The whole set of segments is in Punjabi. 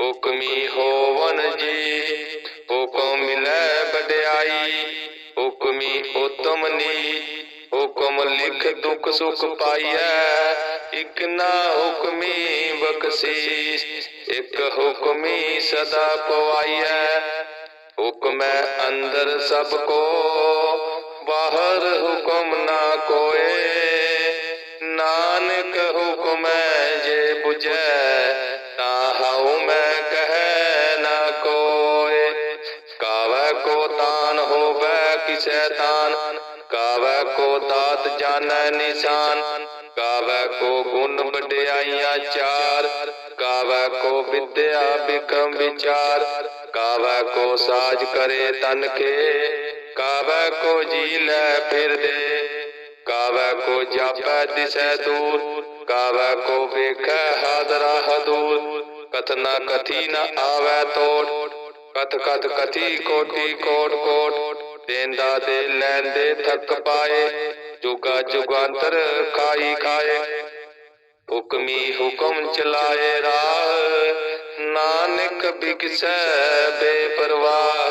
ਹੁਕਮੀ ਹੋਵਨ ਜੀ, ਹੁਕਮ ਮਿਲੈ ਵਡਿਆਈ ਹੁਕਮੀ ਉਤਮ ਨੀ, ਹੁਕਮ ਲਿਖ ਦੁਖ ਸੁਖ ਪਾਈਐ, ਇਕ ਨਾ ਹੁਕਮੀ ਬਖਸ਼ੀਸ, ਇਕ ਹੁਕਮੀ ਸਦਾ ਪਵਾਈਐ। ਹੁਕਮੈ ਅੰਦਰ ਸਭ ਕੋ, ਬਾਹਰ ਹੁਕਮ ਨਾ ਕੋਏ, ਨਾਨਕ ਹੁਕਮੈ ਚਾਰ ਕਾਵੈ ਕੋ ਵਿਦਿਆ ਬਿਕਮ ਵਿਚਾਰ, ਕਾਵੈ ਕੋ ਸਾਜ ਕਰੇ ਤਨ ਕੇ, ਕਾਵੈ ਕੋ ਜੀ ਲੈ ਫਿਰਦੇ ਕਾਵੈ ਕੋ ਜਾਪੈ ਦਿਸੈ ਦੂਰ, ਕਾਵੈ ਕੋ ਵੇਖੈ ਹਾਦਰਾ ਹਦੂਰ ਕਥਨਾ ਕਥੀ ਨ ਆਵੈ ਤੋੜ, ਕਥ ਕਥ ਕਥੀ ਕੋਟੀ ਕੋਟ ਕੋਟ, ਦੇਂਦਾ ਦੇ ਲੈਂਦੇ ਥੱਕ ਪਾਏ, ਜੁਗਾ ਜੁਗਾਂਤਰ ਖਾਈ ਖਾਏ ਹੁਕਮੀ ਹੁਕਮ ਚਲਾਏ ਰਾਹ। ਨਾਨਕ ਬਿਕਸੈ ਬੇਪਰਵਾਹ।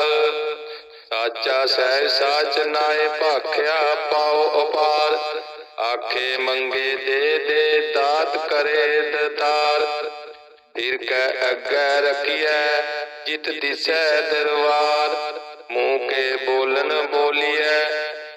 ਸਾਚਾ ਸਹਿ ਸਾਚ ਨਾਏ ਭਾਖਿਆ ਪਾਉ ਅਪਾਰ ਆਖੇ ਮੰਗੇ ਦੇ ਦੇ ਦਾਤ ਕਰੇ ਦਤਾਰ ਫਿਰ ਕੈ ਅੱਗੇ ਰਖੀਐ ਜਿਤ ਦਿਸੈ ਦਰਬਾਰ। ਮੂੰਹ ਕੇ ਬੋਲਨ ਬੋਲੀਐ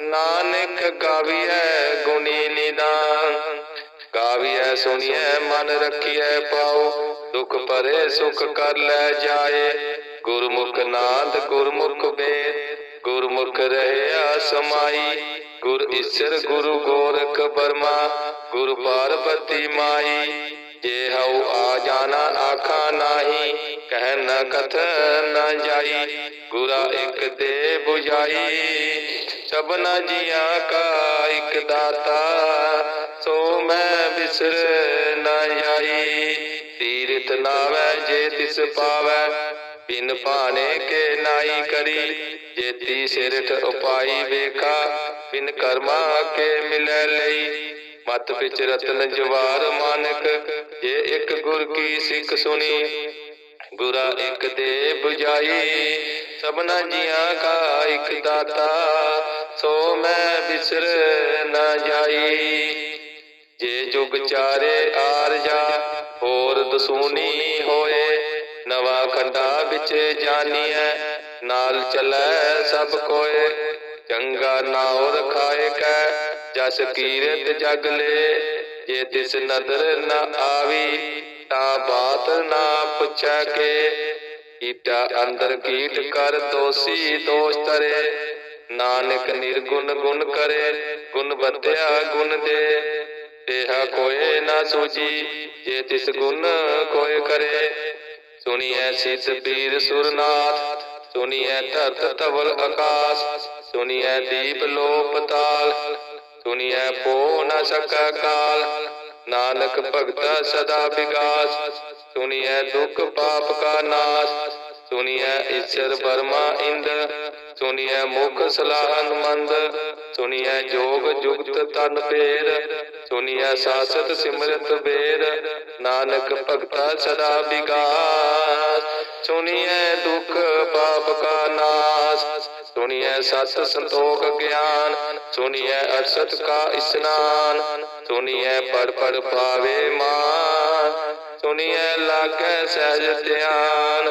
ਨਾਨਕ ਗਾਵੀਐ ਗੁਣੀ ਨਿਦਾਨ। ਗਾਵੀਐ ਸੁਣੀਐ ਮਨ ਰੱਖੀਐ ਪਾਉ। ਦੁਖ ਭਰੇ ਸੁਖ ਕਰ ਲੈ ਜਾਏ। ਗੁਰਮੁਖ ਨਾਦ ਗੁਰਮੁਖ ਵੇਦ। ਗੁਰਮੁਖ ਰਹਿਆ ਸਮਾਈ। ਗੁਰ ਈਸ਼ਰ ਗੁਰੂ ਗੋਰਖ ਬਰਮਾ। ਗੁਰ ਪਾਰਬਤੀ ਮਾਈ। ਜੇ ਹਉ ਆ ਜਾਣਾ ਆਖਾ ਨਾਹੀ। ਕਹਿ ਨ ਕਥ ਨ ਜਾਈ। ਗੁਰਾ ਇੱਕ ਦੇ 부 ਜਾਈ ਸਭਨਾ ਜੀਆਂ ਕਾ ਇੱਕ ਦਾਤਾ, ਸੋ ਮੈਂ ਬਿਸਰ ਨ ਜਾਈ ਤੀਰਥ ਨਾਵੈ ਜੇ ਤਿਸ ਪਾਵੈ, ਬਿਨ ਭਾਣੇ ਕੇ ਨਾਈ ਕਰੀ। ਜੇਤੀ ਸਿਰਠ ਉਪਾਈ ਵੇਖਾ, ਬਿਨ ਕਰਮਾ ਕੇ ਮਿਲੈ ਲਈ। ਮਤ ਵਿੱਚ ਰਤਨ ਜਵਾਰ ਮਾਨਕ, ਜੇ ਇੱਕ ਗੁਰ ਕੀ ਸਿੱਖ ਸੁਣੀ। ਗੁਰਾ ਇੱਕ ਦੇ 부ਜਾਈ। ਸਭਨਾ ਜੀਆਂ ਕਾ ਇੱਕ ਦਾਤਾ ਸੋ ਮੈਂ ਬਿਸਰ ਨਾ ਜਾਈ। ਜੇ ਜੁਗ ਚਾਰੇ ਆਰਜਾ ਹੋਰ ਦਸੂਨੀ ਹੋਏ, ਨਵਾ ਖੰਡਾ ਵਿੱਚ ਜਾਣੀਐ ਨਾਲ ਚੱਲੈ ਸਭ ਕੋਏ। ਚੰਗਾ ਨਾਉ ਰਖਾਏ ਕੈ, ਜਸ ਕੀਰਤ ਜਗ ਲੈ। ਜੇ ਤਿਸ ਨਦਰ ਨਾ ਆਵੀ, ਤਾਂ ਬਾਤ ਨਾ ਪੁੱਛੈ ਕੇ। ਈਟਾ ਅੰਦਰ ਕੀਟ ਕਰ ਦੋਸੀ ਦੋਸ਼ ਤਰੇ ਨਾਨਕ ਨਿਰਗੁਣ ਗੁਣ ਕਰੇ, ਗੁਣ ਬਧਿਆ ਗੁਣ ਦੇ। ਤੇਹਾ ਕੋਏ ਨਾ ਸੂਜੀ, ਜੇ ਤਿਸ ਗੁਣ ਕੋਏ ਕਰੇ। ਸੁਣੀਐ ਸਿਧ ਪੀਰ ਸੁਰਨਾਥ, ਸੁਣੀਐ ਧਰਤ ਧਵਲ ਆਕਾਸ਼, ਸੁਣੀਐ ਦੀਪ ਲੋਪ ਤਾਲ, ਸੁਣੀਐ ਪੋ ਨਾ ਸਕਾ ਕਾਲ। ਨਾਨਕ ਭਗਤਾ ਸਦਾ ਵਿਗਾਸ, ਸੁਣੀਐ ਦੁਖ ਪਾਪ ਕਾ ਨਾਸ, ਸੁਣੀਐ ਈਸ਼ਰ ਬਰਮਾ ਇੰਦ ਸੁਣੀਐ ਮੁਖ ਸਲਾਹਨ ਮੰਦ ਸੁਣੀਐ ਜੋਗ ਜੁਗਤ ਤਨ ਪੇਰ, ਸੁਣੀਐ ਸਾਸਤ ਸਿਮਰਤ ਬੇਰ, ਨਾਨਕ ਭਗਤਾ ਸਦਾ ਵਿਗਾਸ। ਸੁਣੀਐ ਦੁਖ ਪਾਪ ਕਾ ਨਾਸ, ਸੁਣੀਐ ਸਤ ਸੰਤੋਖ ਗਿਆਨ, ਸੁਣੀਐ ਅਰਸਤ ਕਾ ਇਸਨਾਨ, ਸੁਣੀਐ ਪੜ ਪੜ ਪਾਵੇ ਮਾਨ, ਸੁਣੀਐ ਲਾਗੈ ਸਹਿਜ ਧਿਆਨ।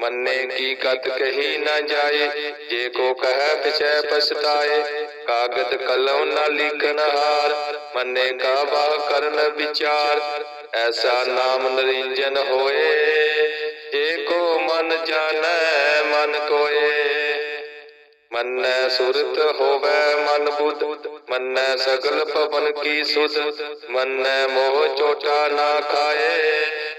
ਮੰਨੇ ਕੀ ਗਤ ਕਹੀ ਨਾ ਜਾਏ, ਜੇ ਕੋ ਕਹੈ ਪਿਛੈ ਪਛਤਾਏ, ਕਾਗਦ ਕਲਮ ਨਾ ਲਿਖਨ ਹਾਰ, ਮੰਨੇ ਕਾ ਬਾਹ ਕਰਨ ਵਿਚਾਰ, ਐਸਾ ਨਾਮ ਨਰਿੰਜਨ ਹੋਏ, ਜੇ ਕੋ ਮਨ ਜਾਣੈ, ਮਨ ਕੋਏ। ਮੰਨੈ ਸੁਰਤ ਹੋਵੇ ਮਨ ਬੁੱਧ, ਮੰਨੈ ਸਗਲ ਪਵਨ ਕੀ ਸੁਧ, ਮੰਨੈ ਮੋਹ ਚੋਟਾ ਨਾ ਖਾਏ।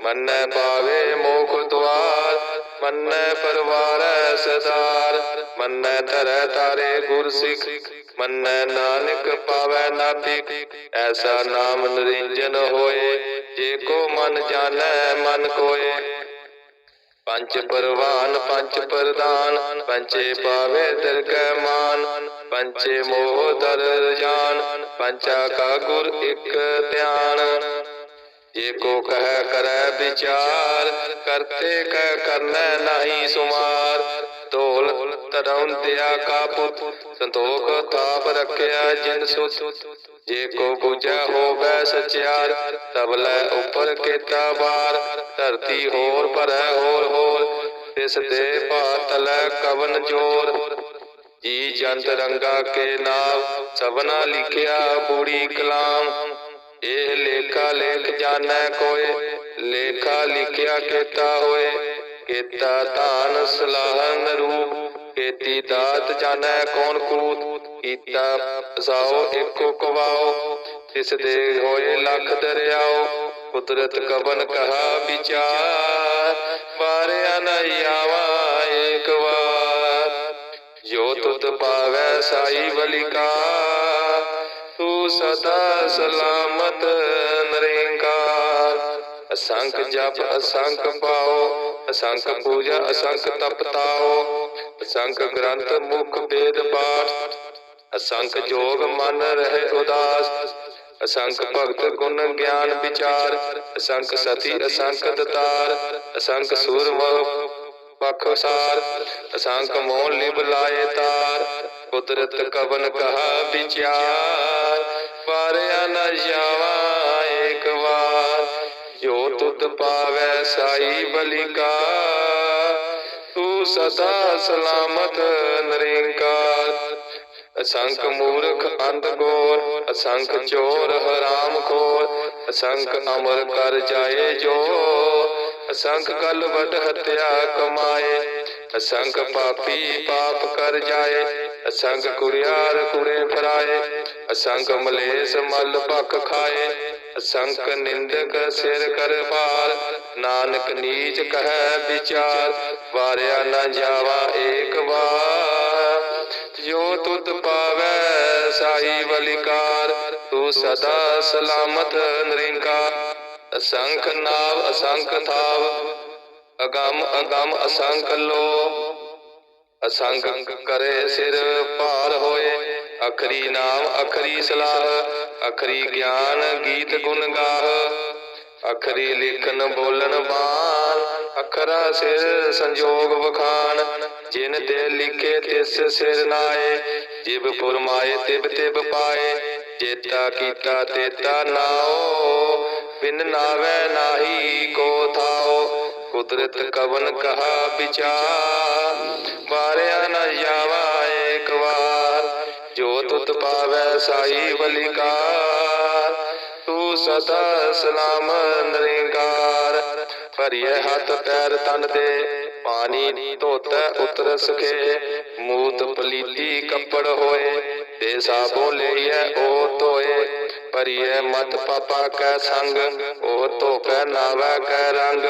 ਮੰਨੈ ਪਾਵੇ ਮੋਖ ਦੁਆਰ, ਮੰਨੈ ਪਰਵਾਰੈ ਸਦਾਰ, ਮੰਨੈ ਧਰੈ ਤਾਰੇ ਗੁਰ ਸਿੱਖ ਮੰਨੈ ਨਾਨਕ ਪਾਵੈ ਨਾਭਿਕ, ਐਸਾ ਨਾਮ ਨਰਿੰਜਨ ਹੋਏ, ਜੇ ਕੋ ਮਨ ਜਾਣੈ, ਮਨ ਕੋਏ। ਪੰਚ ਪਰਵਾਨ ਪੰਚ ਪ੍ਰਦਾਨ ਪੰਚੇ ਪਾਵੇ ਦਰਗਹਿ ਮਾਨ ਪੰਚੇ ਮੋਹ ਦਰ ਜਾਨ ਪੰਚਾ ਕਾ ਗੁਰ ਇਕ ਧਿਆਨ। ਜੇ ਕੋ ਕਹਿ ਕਰੈ ਵਿਚਾਰ, ਕਰਤੇ ਕਹਿ ਕਰਨੈ ਨਹੀਂ ਸੁਮਾਰ। ਢੋਲ ਤਰੌਂਦਿਆ ਕਾ ਪੁੱਤ, ਸੰਤੋਖ ਤਾਪ ਰੱਖਿਆ ਜਿਨ ਸੁਤ। ਜੇ ਕੋ ਬੁਝੈ ਹੋਵੇ ਸਚਿਆਰ ਤਬਲੇ ਉੱਪਰ ਕੀਤਾ ਬਾਰ ਧਰਤੀ ਹੋਰ ਭਰੈ ਹੋਰ ਹੋਰ, ਤਿਸ ਦੇ ਪਾਤਲੈ ਕਵਨ ਜੋਰ। ਜੀ ਜੰਤ ਰੰਗਾ ਕੇ ਨਾਮ ਸਭਨਾ ਲਿਖਿਆ ਬੂੜੀ ਕਲਾਮ। ਇਹ ਲੇਖਾ ਲੇਖ ਜਾਣੈ ਕੋਏ, ਲੇਖਾ ਲਿਖਿਆ ਕੀਤਾ ਹੋਏ। ਕੀਤਾ ਧਾਨ ਸਲਾਹਨ ਰੂਪ ਕੀਤੀ ਦਾਤ ਜਾਣੈ ਕੌਣ ਕੂਤ। ਕੀਤਾ ਸਾਓ ਇੱਕੋ ਕਵਾਓ ਤਿਸ ਦੇ ਹੋਏ ਲੱਖ ਦਰਿਆਓ। ਕੁਦਰਤ ਕਵਨ ਕਹਾ ਵਿਚਾਰ, ਵਾਰਿਆ ਨਹੀਂ ਆਵਾ ਏਕ ਵਾਰ। ਜੋ ਤੁਧ ਪਾਵੈ ਸਾਈ ਬਲਿਕਾ ਤੂੰ ਸਦਾ ਸਲਾਮਤ ਨਰੇਂਕਾਰ ਅਸੰਖ ਜਪ, ਅਸੰਖ ਪਾਓ, ਅਸੰਖ ਪੂਜਾ, ਅਸੰਖ ਤਪ ਤਾਓ। ਅਸੰਖ ਗ੍ਰੰਥ ਮੁਖ ਵੇਦ ਪਾਠ। ਅਸੰਖ ਜੋਗ ਮਨ ਰਹੇ ਉਦਾਸ। ਅਸੰਖ ਭਗਤ ਗੁਣ ਗਿਆਨ ਵਿਚਾਰ। ਅਸੰਖ ਸਤੀ, ਅਸੰਖ ਦਤਾਰ। ਅਸੰਖ ਸੂਰ ਮਹ ਪਖਸਾਰ ਅਸੰਖ ਮੋਹ ਲਿਵ ਲਾਏ ਤਾਰ। ਕੁਦਰਤ ਕਵਨ ਕਹਾ ਵਿਚਾਰ। ਪਾਰਿਆ ਨ ਜਾਵਾ ਏਕ ਵਾਰ। ਜੋ ਤੁਧ ਪਾਵੈ ਸਾਈ ਬਲਿਕਾ ਤੂੰ ਸਦਾ ਸਲਾਮਤ ਨਰਿੰਕਾਰ। ਅਸੰਖ ਮੂਰਖ ਅੰਧ ਗੋਰ, ਅਸੰਖ ਚੋਰ ਹਰਾਮ ਖੋਰ। ਅਸੰਖ ਅਮਰ ਕਰ ਜਾਏ ਜੋ ਅਸੰਖ ਕਲ ਵਡ ਹਤਿਆ ਕਮਾਏ। ਅਸੰਖ ਪਾਪੀ ਪਾਪ ਕਰ ਜਾਏ। ਅਸੰਖ ਕੁਰਿਆਰ ਕੁੜੇ ਫਰਾਏ ਅਸੰਖ ਮਲੇਸ ਮਲ ਭਖ ਖਾਏ ਅਸੰਖ ਨਿੰਦਕ ਸਿਰ ਕਰ ਪਾਰ ਨਾਨਕ ਨੀਚ ਕਹੈ ਵਿਚਾਰ, ਵਾਰਿਆ ਨਾ ਜਾਵਾ ਏਕ ਵਾਰ। ਜੋ ਤੁਧ ਪਾਵੈ ਸਾਈ ਬਲਿਕਾਰ ਤੂੰ ਸਦਾ ਸਲਾਮਤ ਨਰਿੰਕਾਰ। ਅਸੰਖ ਨਾਵ ਅਸੰਖ ਥਾਵ, ਅਗੰਮ ਅਗੰਮ ਅਸੰਖ ਲੋ ਅਸੰਖ ਕਰੇ ਸਿਰ ਭਾਰ ਹੋਏ। ਅਖਰੀ ਨਾਮ, ਅਖਰੀ ਸਲਾਹ, ਅਖਰੀ ਗਿਆਨ ਗੀਤ ਗੁਣ ਗਾਹ। ਅਖਰੀ ਲਿਖਨ ਬੋਲਣ ਬਾਣ, ਅਖਰਾ ਸਿਰ ਸੰਜੋਗ ਵਖਾਨ ਜਿਨ ਤੇ ਲਿਖੇ, ਤਿਸ ਸਿਰ ਨਾਏ। ਜਿਬ ਪੁਰਮਾਏ, ਤਿਬ ਤਿਬ ਪਾਏ। ਜੇਤਾ ਕੀਤਾ, ਤੇਤਾ ਨਾਓ। ਬਿਨ ਨਾਵੇ ਨਾਹੀ ਕੋ ਥਾਓ। ਕੁਦਰਤ ਕਵਨ ਕਹਾ ਵਿਚਾਰ ਬਾਰਿਆ ਨ ਜਾਵਾ ਏਕ ਵਾਰ, ਜੋ ਤੁਤ ਪਾਵੈ ਸਾਈ ਬਲਿਕਾਰ, ਤੂੰ ਸਦਾ ਸਲਾਮ ਨਿਰੰਕਾਰ ਭਰੀਏ ਹੱਥ ਪੈਰ ਤਨ ਦੇ, ਪਾਣੀ ਧੋਤੈ ਉਤਰ ਸਕੇ ਮੂਤ ਪਲੀਤੀ ਕੱਪੜ ਹੋਏ ਤੇ ਸਾਬੋ ਲਈਐ ਉਹ ਧੋਏ। ਭਰੀਏ ਮਤ ਪਾਪਾ ਕੈ ਸੰਗ ਓ ਧੋਕੈ ਨਾਵੈ ਕੈ ਰੰਗ।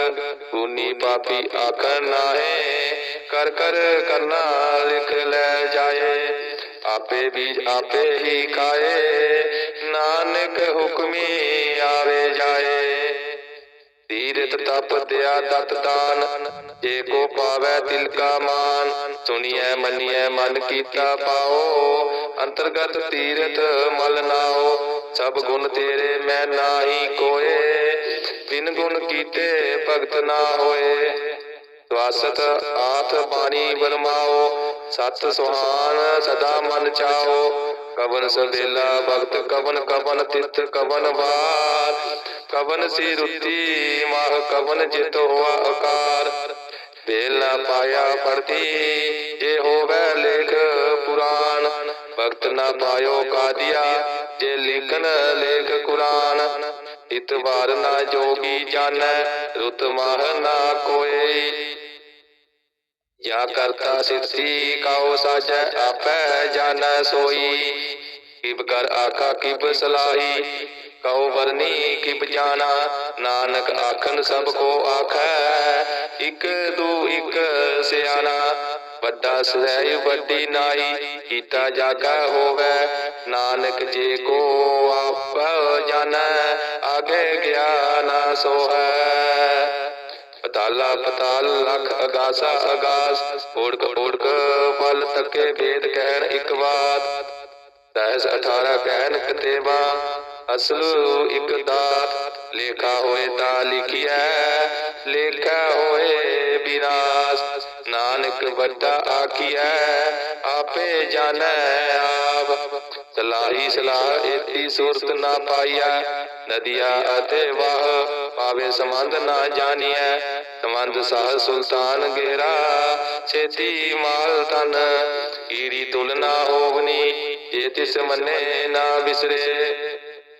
ਕੂਨੀ ਪਾਪੀ ਆਖਣ ਨਾਹੇ, ਕਰ ਕਰ ਕਰਨਾ ਲਿਖ ਲੈ ਜਾਏ। ਆਪੇ ਬੀਜ ਆਪੇ ਹੀ ਖਾਏ, ਨਾਨਕ ਹੁਕਮੀ ਆਵੇ ਜਾਏ। ਤੀਰਥ ਤਪ ਦਿਆ ਦਤ ਦਾਨ, ਜੇ ਕੋ ਪਾਵੈ ਤਿਲ ਕਾ ਮਾਨ। ਸੁਣੀਐ, ਮੰਨੀਐ, ਮਨ ਕੀਤਾ ਪਾਓ, ਅੰਤਰਗਤ ਤੀਰਥ ਮਲ ਨਾਓ। ਸਭ ਗੁਣ ਤੇਰੇ ਮੈਂ ਨਾਹੀ ਕੋਏ। ਬਿਨ ਗੁਣ ਕੀਤੇ ਭਗਤ ਨਾ ਹੋਏ। ਸਵਾਸਤ ਆਥ ਬਾਣੀ ਬਰਮਾਓ ਸਤ ਸੁਹਾਨ ਸਦਾ ਮਨ ਚਾਓ। ਕਵਨ ਸਵੇਲਾ ਭਗਤ, ਕਵਨ ਕਵਨ ਤਿਤ ਕਵਨ ਵਾਰ। ਕਵਨ ਸੀ ਰੁੱਤੀ, ਮਾਹ ਕਵਨ ਜਿਤ ਹੋਆ ਆਕਾਰ ਵੇਲਾ ਪਾਇਆ ਪੜਤੀ ਜੇ ਹੋਵੇ ਲੇਖ ਨਾ ਪਾਇਓ ਕਾਦੀਆ, ਜੇ ਲਿਖਨ ਲੇਖ ਕੁਰਾਨ, ਇਤਵਾਰ ਨਾ ਜੋਗੀ ਜਾਣੈ, ਰੁਤ ਮਾਹ ਨਾ ਕੋਏ ਜਾਂ ਕਰਤਾ ਸਿੱਧੀ ਕਾਉ ਸਾਜੈ, ਆਪੈ ਜਾਣੈ ਸੋਈ। ਕਿਬ ਕਰ ਆਖਾ, ਕਿਬ ਸਲਾਹੀ, ਕਉ ਵਰਨੀ, ਕਿਬ ਜਾਣਾ। ਨਾਨਕ ਆਖਨ, ਸਭ ਕੋ ਆਖੈ, ਇਕ ਦੂ ਇਕ ਸਿਆਣਾ। ਵੱਡਾ ਸਹਿ ਵੱਡੀ ਨਾਈ ਕੀਤਾ ਜਾਗਾ ਹੋਵੇ। ਨਾਨਕ ਜੇ ਕੋ ਆਪ ਜਾਣੈ, ਆਗੇ ਗਿਆਨ ਸੋਹੈ। ਪਤਾਲਾ ਪਤਾਲ, ਲਖ ਅਗਾਸਾ ਅਗਾਸ ਓੜਕ ਓੜਕ ਬਲ ਤੱਕੇ ਭੇਦ ਕਹਿਣ ਇੱਕ ਬਾਤ ਦਸ 18 ਕਹਿਣ ਕਤੇਵਾ ਅਸਲ ਇੱਕ ਦਾਤ। ਲੇਖਾ ਹੋਏ ਤਾਂ ਲਿਖਿਆ ਲੇਖਾ ਹੋਏ ਵਿਨਾਸ਼ ਨਾਨਕ ਵੱਡਾ ਆਖੀਐ, ਆਪੇ ਜਾਣੈ ਆਪ। ਸਲਾਹੀ ਸਲਾਹ ਏਤੀ ਸੂਰਤ ਨਾ ਪਾਈਆ ਨਦੀਆ ਅਤੇ ਵਾਹ ਪਾਵੇ ਸੰਬੰਧ ਨਾ ਜਾਣੀਐ। ਸੰਬੰਧ ਸਾਹ ਸੁਲਤਾਨ ਗੇਰਾ, ਛੇਤੀ ਮਾਲ ਤਨ ਈੜੀ ਤੁਲਨਾ ਹੋਵਨੀ, ਜੇ ਤਿਸ ਮੰਨੇ ਨਾ ਵਿਸਰੇ।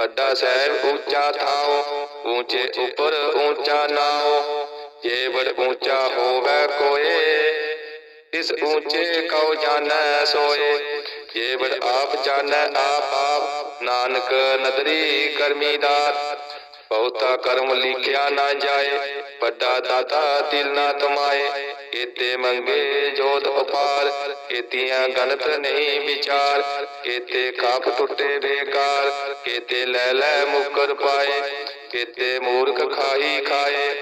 ਵੱਡਾ ਸਾਹਿਬ ਉੱਚਾ ਥਾਓ ਉੱਚੇ ਉਪਰ ਉੱਚਾ ਨਾਓ, ਜੇ ਬੜ ਉੱਚਾ ਹੋਵੇ ਕੋਏ, ਇਸ ਉੱਚੇ ਕਉ ਜਾਣੈ ਸੋਏ, ਜੇ ਬੜ ਆਪ ਜਾਣੈ ਆਪ ਆਪ, ਨਾਨਕ ਨਦਰੀ ਕਰਮੀਦਾਰ ਬਹੁਤਾ ਕਰਮ ਲਿਖਿਆ ਨਾ ਜਾਏ, ਵੱਡਾ ਦਾਤਾ ਤਿਲ ਨਾ ਤਮਾਏ ਕੀਤੇ ਮੰਗੇ, ਜੋਤ ਉਪਾਰ ਕੀਤੀਆਂ ਗਣਤ ਨਹੀਂ ਵਿਚਾਰ, ਕੀਤੇ ਖਾਪ ਟੁੱਟੇ ਬੇਕਾਰ, ਕੀਤੇ ਲੈ ਲੈ ਮੁਕਰ ਪਾਏ, ਕੀਤੇ ਮੂਰਖ ਖਾਈ ਖਾਏ,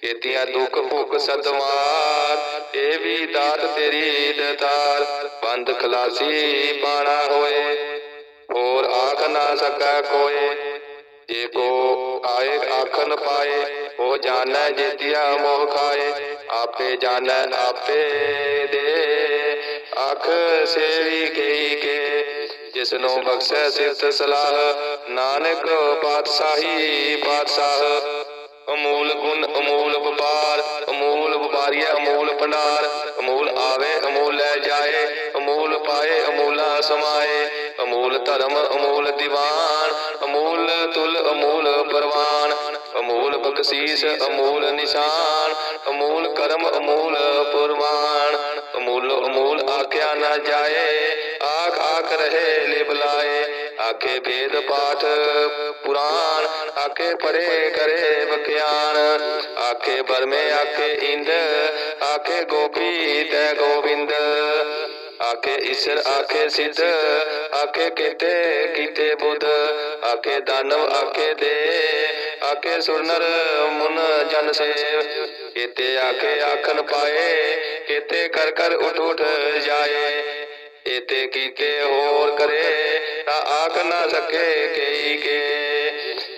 ਕੀਤੀਆਂ ਦੁੱਖ ਭੁੱਖ ਸਦਮਾਰ, ਇਹ ਵੀ ਦਾਤ ਤੇਰੀ ਦਤਾਰ, ਬੰਦ ਖਲਾਸੀ ਪਾਣਾ ਹੋਏ, ਹੋਰ ਆਖ ਨਾ ਸਕਾ ਕੋਏ। ਜੇ ਕੋ ਆਏ ਆਖਨ ਪਾਏ ਉਹ ਜਾਣੈ ਜੇਤਿਆ ਮੋਹ ਖਾਏ ਆਪੇ ਜਾਣੈ ਆਪੇ ਦੇ ਅੱਖ ਸੇਵੀ ਕਈ ਕੇ ਜਿਸ ਬਖਸ਼ੈ ਸਿਫਤ ਸਲਾਹ ਨਾਨਕ ਪਾਤਸ਼ਾਹੀ ਪਾਤਸ਼ਾਹ ਅਮੂਲ ਗੁਣ ਅਮੂਲ ਵਪਾਰ ਅਮੂਲ ਵਪਾਰੀਆ ਅਮੂਲ ਭੰਡਾਰ ਅਮੂਲ ਆਵੇ ਅਮੂਲ ਲੈ ਜਾਏ ਅਮੂਲ ਪਾਏ ਅਮੂਲਾ ਸਮਾਏ ਅਮੂਲ ਧਰਮ ਅਮੂਲ ਦੀਵਾਨ ਤੁਲ ਅਮੂਲ ਪਰਵਾਨ ਅਮੂਲ ਬਖਸ਼ੀਸ, ਅਮੂਲ ਨਿਸ਼ਾਨ, ਅਮੂਲ ਕਰਮ, ਅਮੂਲ ਪੁਰਵਾਨ ਅਮੂਲ ਅਮੂਲ ਆਖਿਆ ਨਾ ਜਾਏ, ਆਖ ਆਖ ਰਹੇ ਲਿਬਲਾਏ ਆਖੇ ਵੇਦ ਪਾਠ ਪੁਰਾਣ ਆਖੇ ਪਰੇ ਕਰੇ ਬਖਿਆਨ ਆਖੇ ਬਰਮੇ ਆਖੇ ਇੰਦ, ਆਖੇ ਗੋਪੀ ਤੈ ਗੋਬਿੰਦ ਆਖੇ ਈਸ਼ਰ, ਆਖੇ ਸਿੱਧ, ਆਖੇ ਕੀਤੇ ਕੀਤੇ ਬੁੱਧ। ਆਖੇ ਦਾਨਵ, ਆਖੇ ਦੇ, ਆਖੇ ਸੁਰਨਰ, ਮੁਨ ਜਨ ਸੇਵ। ਕੀਤੇ ਆਖੇ ਆਖਨ ਪਾਏ, ਕੀਤੇ ਕਰ ਕਰ ਉਠ ਉਠ ਜਾਏ। ਇਤੇ ਕੀਤੇ ਹੋਰ ਕਰੇ, ਤਾਂ ਆਖ ਨਾ ਸਕੇ ਕਈ ਕੇ।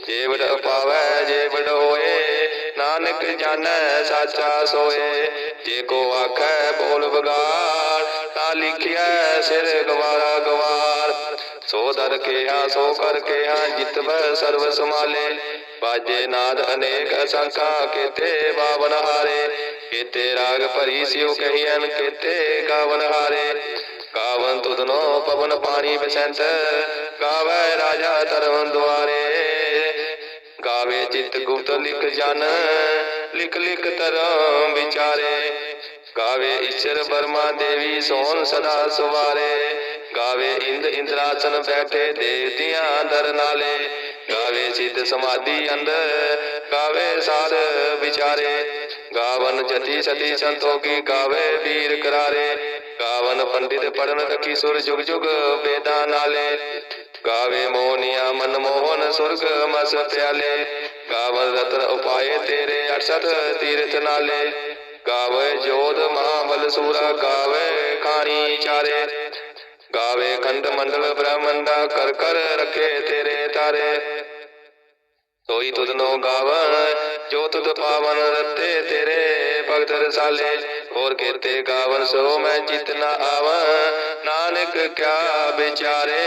ਜੇ ਵਡ ਪਾਵੈ ਜੇ ਹੋਏ, ਨਾਨਕ ਜਾਣੈ, ਸਾਚਾ ਸੋਏ। ਜੇ ਕੋ ਆਖੈ ਬੋਲ ਬਗਾੜ ਤਾਂ ਲਿਖਿਆ ਸਿਰ ਗਵਾਰਾ ਗਵਾਰ। ਸੋ ਦਰ ਕਿਹਾ, ਸੋ ਕਰ ਕਿਹਾ, ਜਿਤਵੈ ਸਰਬ ਸਮਾਲੇ ਬਾਜੇ ਨਾਦ ਅਨੇਕ ਅਸੰਖਾ, ਕੀਤੇ ਬਾਵਨ ਹਾਰੇ। ਕੀਤੇ ਰਾਗ ਭਰੀ ਸਿਉ ਕਹੀਐਨ, ਕੀਤੇ ਗਾਵਨ ਹਾਰੇ। ਗਾਵਨ ਤੁਧਨੋ ਪਵਨ ਪਾਣੀ ਬਸੰਤ, ਗਾਵੇ ਰਾਜਾ ਧਰਮ ਦੁਆਰੇ। ਗਾਵੇ ਚਿਤ ਗੁਪਤ ਲਿਖ ਜਨ, ਲਿਖ ਲਿਖ ਧਰਮ ਵਿਚਾਰੇ। ਗਾਵੇ ਈਸ਼ਰ ਬਰਮਾ ਦੇਵੀ, ਸੋਨ ਸਦਾ ਸੁਵਾਰੇ। ਗਾਵੇ ਇੰਦ ਇੰਦਰਾਸਨ ਬੈਠੇ ਦੇਵਤਿਆਂ ਦਰ ਨਾਲੇ। ਗਾਵੇ ਸਿੱਧ ਸਮਾਧੀ ਅੰਦਰ, ਗਾਵੇ ਸਾਧ ਵਿਚਾਰੇ। ਗਾਵਨ ਜਤੀ ਸਤੀ ਸੰਤੋਖੀ ਗਾਵੇ ਵੀਰ ਕਰਾਰੇ। ਗਾਵਨ ਪੰਡਿਤ ਪੜਨ ਰਖੀ ਸੁਰ ਜੁਗ ਜੁਗ ਵੇਦਾਂ ਨਾਲੇ। ਗਾਵੇ ਮੋਹਨੀਆ ਮਨ ਮੋਹਨ ਸੁਰਗ ਮਸ ਪਿਆਲੇ। ਗਾਵਨ ਰਤਨ ਉਪਾਏ ਤੇਰੇ 68 ਤੀਰਥ ਨਾਲੇ। ਗਾਵੇ ਜੋਧ ਮਹਾਬਲ ਸੂਰਾ ਗਾਵੇ ਖਾਣੀ ਚਾਰੇ। ਗਾਵੇ ਖੰਡ ਮੰਡਲ ਬ੍ਰਹਮੰਡਾ ਕਰ ਕਰ ਰੱਖੇ ਤੇਰੇ ਤਾਰੇ। ਸੋਈ ਤੁਧਨੋ ਗਾਵਨ ਜੋ ਤੁਧ ਪਾਵਨ ਰਤੇ ਤੇਰੇ ਭਗਤ ਰਸਾਲੇ। ਹੋਰ ਕੀਤੇ ਗਾਵਨ ਸੋ ਮੈਂ ਜਿਤ ਨਾ ਆਵਨ ਨਾਨਕ ਕਿਆ ਵਿਚਾਰੇ।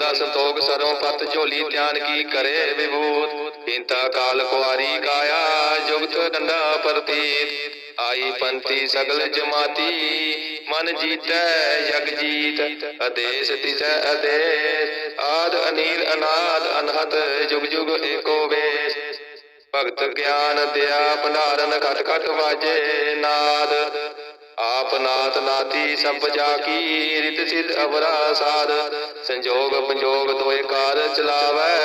ਰਜਾਈ ਮੰਦਾ ਸੰਤੋਖ ਸਰੋਂ ਪਤ ਝੋਲੀ ਧਿਆਨ ਕੀ ਕਰੇ ਵਿਭੂਤ? ਇੰਤਾ ਕਾਲ ਕੁਆਰੀ ਕਾਇਆ, ਜੁਗਤ ਡੰਡਾ ਪ੍ਰਤੀਤ। ਆਈ ਪੰਤੀ ਸਗਲ ਜਮਾਤੀ, ਮਨ ਜੀਤੈ ਜਗ ਜੀਤ। ਅਦੇਸ ਤਿਸੈ ਅਦੇਸ ਆਦ ਅਨੀਲ ਅਨਾਦ ਅਨਹਤ ਜੁਗ ਜੁਗ ਏਕੋ ਵੇਸ। ਭਗਤ ਗਿਆਨ ਦਿਆ ਭੰਡਾਰਨ ਖਟ ਖਟ ਵਾਜੇ ਨਾਦ। ਆਪ ਨਾਤ ਨਾਤੀ ਸਭ ਜਾ ਕੀ ਰਿਤ ਸਿਧ ਅਵਰਾ ਸਾਧ। ਸੰਜੋਗ ਪੰਜੋਗ ਦੋਏ ਕਾਰ ਚਲਾਵੈ,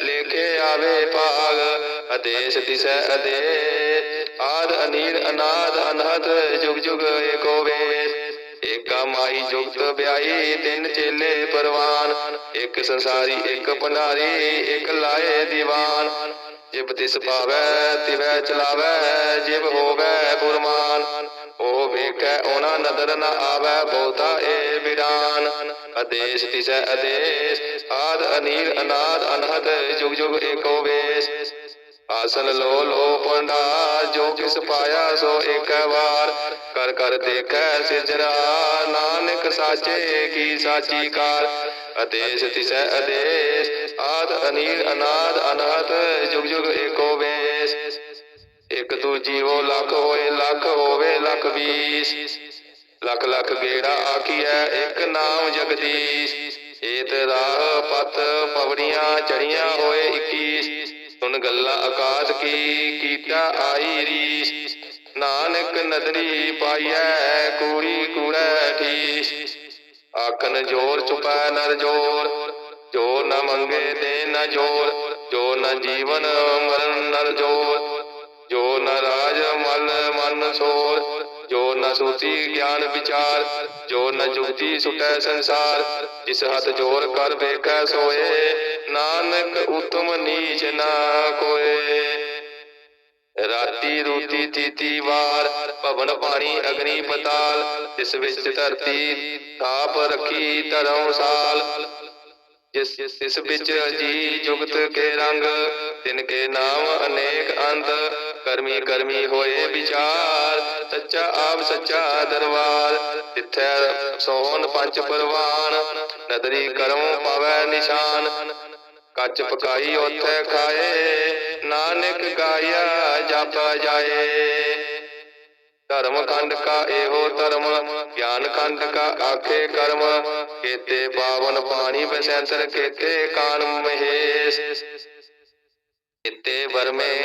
ਲੇਖੇ ਆਵੇ ਭਾਗ। ਅਦੇਸ ਤਿਸੈ ਅਦੇ, ਆਦ ਅਨੀਲ ਅਨਾਦ ਅਨਹਦ, ਜੁਗ ਜੁਗ ਏਕੋ ਵੇਸ ਏਕਾ ਮਾਈ ਜੁਗਤ ਵਿਆਈ ਤਿੰਨ ਚੇਲੇ ਪਰਵਾਨ। ਇੱਕ ਸੰਸਾਰੀ, ਇੱਕ ਭੰਡਾਰੀ, ਇੱਕ ਲਾਏ ਦੀਵਾਨ। ਜਿਬ ਤਿਸ ਪਾਵੈ ਤਿਵੈ ਚਲਾਵੈ, ਜਿਬ ਹੋਵੈ ਪੁਰਮਾਨ। ਵੇਖੈ, ਉਹਨਾਂ ਨਦਰ ਨ ਆਵੈ, ਬਹੁਤਾ ਏ ਬਿਰਾਨ। ਅਦੇਸ ਤਿਸੈ ਅਦੇਸ ਆਦ ਅਨੀਲ, ਅਨਾਦ, ਅਨਹਦ ਜੁਗ ਜੁਗ ਏਕੋ ਵੇਸ। ਆਸਨ ਲੋ ਲੋ ਪੰਡਾ ਜੋ ਕਿਸ ਪਾਇਆ ਸੋ ਇੱਕ ਵਾਰ। ਕਰ ਕਰ ਦੇਖੈ ਸਿਜਰਾ ਨਾਨਕ ਸਾਚੇ ਕੀ ਸਾਚੀ ਕਾਰ। ਅਦੇਸ ਤਿਸੈ ਅਦੇਸ ਆਦ ਅਨੀਲ, ਅਨਾਦ, ਅਨਹਦ ਜੁਗ ਜੁਗ ਏਕੋ ਇੱਕ ਦੂ ਜੀਵੋ ਲੱਖ ਹੋਏ, ਲੱਖ ਹੋਵੇ, ਲੱਖ ਵੀਸ ਲੱਖ ਲੱਖ ਗੇੜਾ ਆਖੀਐ, ਇੱਕ ਨਾਮ ਜਗਦੀਸ਼। ਏਤ ਰਾਹ ਪਤ ਪਵੜੀਆਂ ਚੜੀਆਂ ਹੋਏ 21 ਸੁਣ ਗੱਲਾਂ ਆਕਾਸ਼ ਕੀ ਕੀਤਾ ਆਈ ਰੀਸ। ਨਾਨਕ ਨਦਰੀ ਪਾਈਐ, ਕੂੜੀ ਕੂੜੈ ਠੀਸ। ਆਖਨ ਜੋਰ ਚੁਪੈ ਨਰ ਜੋਰ, ਜੋ ਨ ਮੰਗੇ ਦੇ ਨ ਜੋਰ, ਜੋ ਨ ਜੀਵਨ ਮਰਨ ਨਰ ਜੋਰ। ਜੋ ਨ ਰਾਜ ਮਨ ਮਨ ਸੋਰ, ਜੋ ਨ ਸੂਤੀ ਗਿਆਨ ਵਿਚਾਰ, ਜੋ ਨ ਜੁਗਤੀ ਸੁਟੈ ਸੰਸਾਰ, ਜਿਸ ਹੱਥ ਜੋਰ ਕਰ ਵੇਖੈ ਸੋਏ, ਨਾਨਕ ਉਤਮ ਨੀਚ ਨਾ ਕੋਏ। ਰਾਤੀ ਰੂਤੀ ਤੀਤੀ ਵਾਰ, ਭਵਨ ਪਾਣੀ ਅਗਨੀ ਪਤਾਲ ਇਸ ਵਿੱਚ ਧਰਤੀ ਥਾਪ ਰੱਖੀ ਧਰਮ ਸਾਲ। ਜਿਸ ਇਸ ਵਿੱਚ ਅਜੀ ਜੁਗਤ ਕੇ ਰੰਗ, ਤਿਨ ਕੇ ਨਾਮ ਅਨੇਕ ਅੰਤ ਕਰਮੀ ਕਰਮੀ ਹੋਏ ਵਿਚਾਰ, ਸੱਚਾ ਆਪ ਸੱਚਾ ਦਰਬਾਰ। ਤਿੱਥੈ ਸੋਹਣ ਪੰਜ ਪਰਵਾਨ, ਨਦਰੀ ਕਰਮ ਪਾਵੈ ਨਿਸ਼ਾਨ। ਕੱਚ ਪਕਾਈ ਉਥੇ ਖਾਏ, ਨਾਨਕ ਗਾਇਆ ਜਪ ਜਾਏ। ਧਰਮ ਖੰਡ ਕਾ ਇਹੋ ਧਰਮ, ਗਿਆਨ ਖੰਡ ਕਾ ਆਖੇ ਕਰਮ। ਕੇਤੇ ਪਾਵਨ ਪਾਣੀ ਬਸੰਤਰ, ਕੇਤੇ ਕਾਨ ਮਹੇਸ਼। ਕਿਤੇ ਵਰਮੇ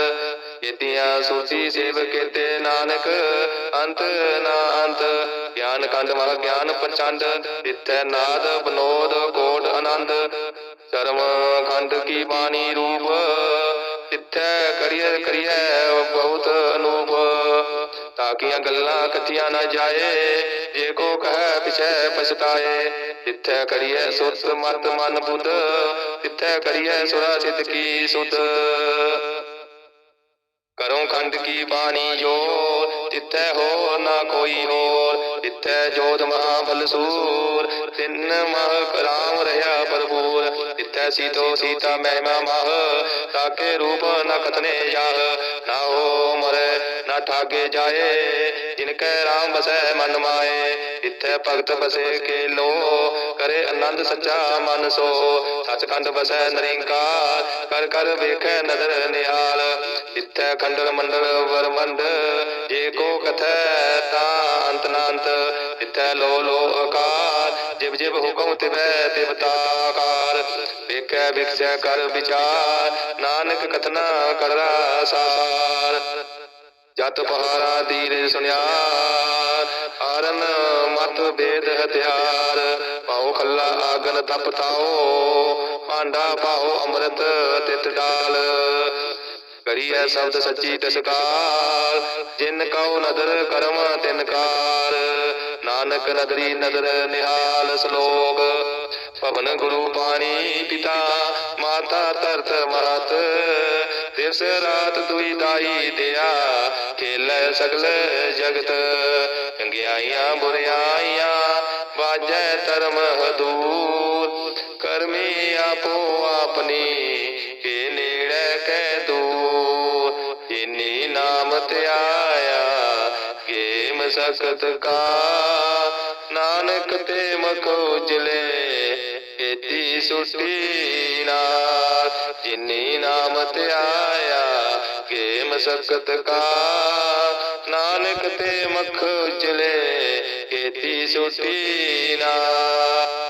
ਕੀਤੀਆਂ ਸੂਚੀ ਸੇਵ ਕੀਤੇ ਨਾਨਕ, ਅੰਤ ਨਾ ਅੰਤ। ਗਿਆਨ ਕੰਡ ਮਹ ਗਿਆਨ ਪ੍ਰਚੰਡ ਤਿੱਥੈ ਨਾਦ ਬਨੋਦ ਕੋਟ ਆਨੰਦ। ਚਰਮ ਖੰਡ ਕੀ ਬਾਣੀ ਰੂਪ, ਤਿੱਥੈ ਕਰੀਏ ਕਰੀਐ ਬਹੁਤ ਅਨੂਪ। ਤਾਕੀਆਂ ਗੱਲਾਂ ਕਥੀਆਂ ਨਾ ਜਾਏ, ਜੇ ਕੋ ਕਹੈ ਪਿਛੈ ਪਛਤਾਏ। ਤਿੱਥੈ ਕਰੀਐ ਸੁਤ ਮਤ ਮਨ ਬੁੱਧ, ਤਿੱਥੈ ਕਰੀਏ ਸੁਰਾ ਸਿੱਧ ਕੀ ਸੁਧ। ਖੰਡ ਕੀ ਬਾਣੀ ਜੋ ਤਿੱਥੈ ਹੋ ਨਾ ਕੋਈ ਹੋਰ ਤਿੱਥੈ ਜੋਤ ਮਹਾ ਫਲਸੂਰ ਤਿੰਨ ਮਹ ਰਾਮ ਰਹਾ ਭਰਪੂਰ ਤਿੱਥੈ ਸੀਤੋ ਸੀਤਾ ਮਹਿਮਾ ਮਹ। ਤਾਕੇ ਰੂਪ ਨ ਕਤਨੇ ਜਾਹ, ਨਾ ਹੋ ਮਰੇ, ਨਾ ਠਾਗੇ ਜਾਏ। ਜਿਨ ਕੈ ਰਾਮ ਬਸੈ ਮਨ ਮਾਏ ਤਿੱਥੈ ਭਗਤ ਬਸੇ ਕੇ ਲੋ। ਕਰੇ ਆਨੰਦ ਸੱਚਾ ਮਨ ਸੋ, ਸਚਖੰਡ ਬਸੈ ਨਰਿੰਕਾਰ। ਕਰ ਕਰ ਵੇਖੈ ਨਦਰ ਨਿਹਾਲ। ਤਿੱਥੈ ਖੰਡਲ ਮੰਡਲ ਵਰਮੰਡ ਜੇ ਕੋ ਕਥੈ ਤਾਂ ਅੰਤ ਨਾ ਅੰਤ ਲੋ ਲੋ ਅਕਾਰ ਜਿਵ ਜਿਵ ਹੁਕਮ ਤਿਵੈ ਤਿਵ ਵੇਖੈ ਵਿਖਸੈ ਕਰ ਵਿਚਾਰ। ਨਾਨਕ ਕਥਨਾ ਕਰੜਾ ਸਾਰ। ਜਤ ਪਹਾਰਾ ਦੀਰ ਸੁਨਿਆ ਆਰਨ ਮਤ ਬੇਦ ਹਥਿਆਰ। ਪਾਉ ਖੱਲਾ ਆਗਨ ਤਪਤਾਓ ਭਾਂਡਾ ਪਾਉ ਅੰਮ੍ਰਿਤ ਤਿਤ ਡਾਲ। ਕਰੀਐ ਸ਼ਬਦ ਸੱਚੀ ਤਸਕਾਰ। ਜਿਨ ਕਉ ਨਦਰ ਕਰਮ, ਤਿਨ ਕਾਰ। ਨਾਨਕ ਨਦਰੀ ਨਦਰ ਨਿਹਾਲ ਸ਼ਲੋਕ। ਪਵਨ ਗੁਰੂ ਪਾਣੀ ਪਿਤਾ, ਮਾਤਾ ਤਰਤ ਮਹਤ ਦਿਵਸ ਰਾਤ ਦੁਈ ਦਾਈ ਦਿਆ, ਖੇਲੇ ਸਗਲ ਜਗਤ। ਚੰਗਿਆਈਆਂ, ਬੁਰਿਆਈਆਂ, ਵਾਜੈ ਧਰਮ ਹਦੂਰ। ਕਰਮੀ ਆਪੋ ਆਪਣੀ ਕੇ ਕਾ। ਨਾਨਕ ਤੇ ਮਖ ਉਜਲੇ ਕੀਤੀ ਸੁਟੀ ਨਾਲ ਜਿਨੀ ਨਾਮ ਧਿਆਇਆ ਕੇ ਮਸਕਤ ਕਾ। ਨਾਨਕ ਤੇ ਮਖ ਉਜਲੇ ਕੀਤੀ ਸੁਟੀ ਨਾਲ